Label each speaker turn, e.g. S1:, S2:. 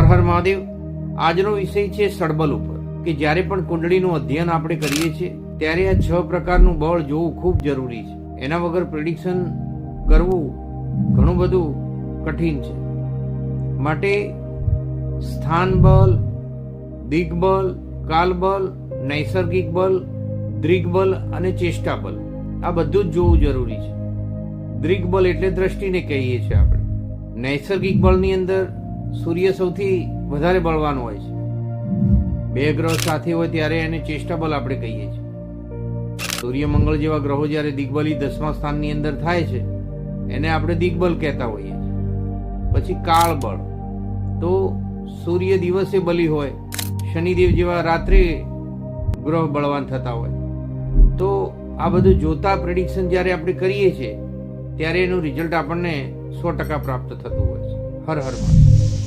S1: હર હર મહાદેવ, આજનો વિષય છે સડબલ ઉપર, કે જ્યારે પણ કુંડળીનું અધ્યયન આપણે કરીએ છીએ, ત્યારે આ છ પ્રકારનું બળ જોવું ખૂબ જરૂરી છે. એના વગર પ્રિડિક્શન કરવું ઘણું બધું કઠિન છે. માટે સ્થાન બલ દિગ્બલ કાલબલ નૈસર્ગિક બલ દ્રિગબલ અને ચેષ્ટા બલ આ બધું જ જોવું જરૂરી છે. દ્રિગબલ એટલે દ્રષ્ટિને કહીએ છીએ આપણે. નૈસર્ગિક બળની અંદર સૂર્ય સૌથી વધારે બળવાન હોય છે. બે ગ્રહ સાથે હોય ત્યારે એને ચેષ્ટા બલ આપણે કહીએ છીએ. સૂર્ય મંગળ જેવા ગ્રહો જ્યારે દિગ્બલી દસમા સ્થાનની અંદર થાય છે, એને આપણે દિગ્બલ કહેતા હોઈએ છીએ. પછી કાળ બળ તો સૂર્ય દિવસે બલી હોય, શનિદેવ જેવા રાત્રે ગ્રહ બળવાન થતા હોય. તો આ બધું જોતા પ્રેડિક્શન જ્યારે આપણે કરીએ છીએ, ત્યારે એનું રિઝલ્ટ આપણને સો ટકા પ્રાપ્ત થતું હોય છે. હર હર મહાદેવ.